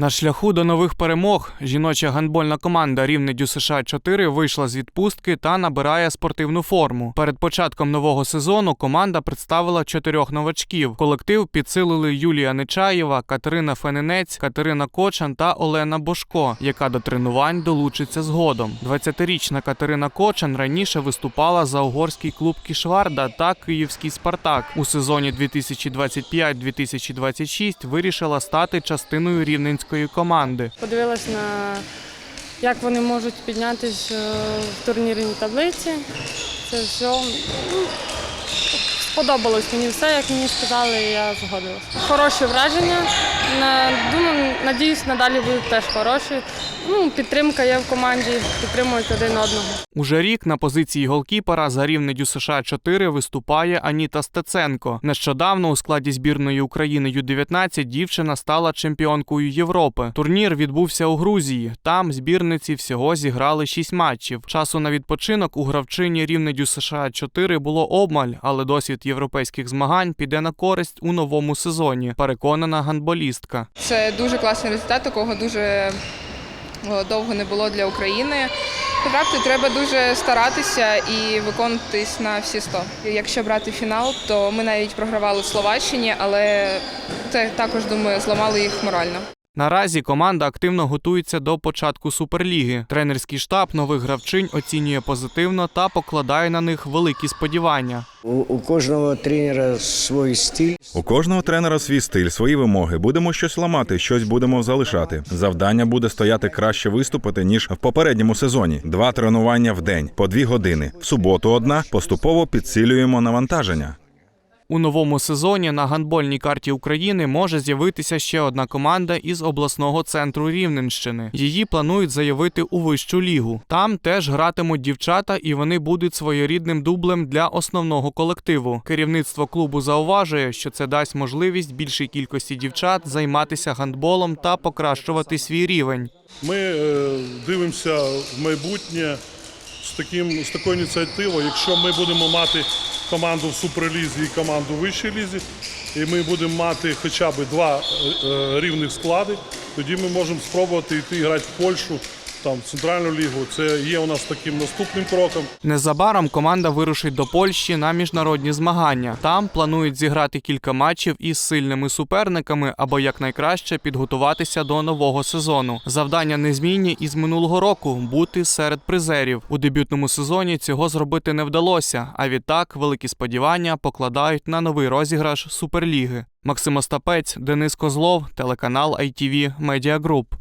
На шляху до нових перемог жіноча гандбольна команда Рівне Дю США 4 вийшла з відпустки та набирає спортивну форму. Перед початком нового сезону команда представила чотирьох новачків. Колектив підсилили Юлія Нечаєва, Катерина Фененець, Катерина Кочан та Олена Бошко, яка до тренувань долучиться згодом. 20-річна Катерина Кочан раніше виступала за угорський клуб Кішварда та Київський Спартак. У сезоні 2025-2026 вирішила стати частиною рівненської команди. Подивилась на як вони можуть піднятися в турнірній таблиці. Це все ну, сподобалось мені все, як мені сказали, і я згодилася. Хороші враження. Думаю, надіюсь, надалі будуть теж хороші. Ну, підтримка є в команді, підтримують один одного. Уже рік на позиції голкіпера за рівне Дю США 4 виступає Аніта Стеценко. Нещодавно у складі збірної України Ю-19 дівчина стала чемпіонкою Європи. Турнір відбувся у Грузії. Там збірниці всього зіграли 6 матчів. Часу на відпочинок у гравчині рівне Дю США 4 було обмаль, але досвід європейських змагань піде на користь у новому сезоні. Переконана гандболістка. Це дуже класний результат, такого дуже довго не було для України. Потрапити треба дуже старатися і виконуватись на всі 100. Якщо брати фінал, то ми навіть програвали Словаччині, але це також думаю зламали їх морально. Наразі команда активно готується до початку суперліги. Тренерський штаб нових гравчинь оцінює позитивно та покладає на них великі сподівання. У, у кожного тренера свій стиль. У кожного тренера свій стиль, свої вимоги. Будемо щось ламати, щось будемо залишати. Завдання буде стояти краще виступити ніж в попередньому сезоні. Два тренування в день по дві години. В суботу одна поступово підсилюємо навантаження. У новому сезоні на гандбольній карті України може з'явитися ще одна команда із обласного центру Рівненщини. Її планують заявити у вищу лігу. Там теж гратимуть дівчата, і вони будуть своєрідним дублем для основного колективу. Керівництво клубу зауважує, що це дасть можливість більшій кількості дівчат займатися гандболом та покращувати свій рівень. Ми е, дивимося в майбутнє з, таким, з такою ініціативою. Якщо ми будемо мати команду в суперлізі і команду в вищій лізі, і ми будемо мати хоча б два е, е, рівних склади, тоді ми можемо спробувати йти грати в Польщу, там, Центральну лігу. Це є у нас таким наступним кроком. Незабаром команда вирушить до Польщі на міжнародні змагання. Там планують зіграти кілька матчів із сильними суперниками, аби якнайкраще підготуватися до нового сезону. Завдання незмінні із минулого року бути серед призерів. У дебютному сезоні цього зробити не вдалося. А відтак великі сподівання покладають на новий розіграш Суперліги. Максим Остапець, Денис Козлов, телеканал ITV Media Group.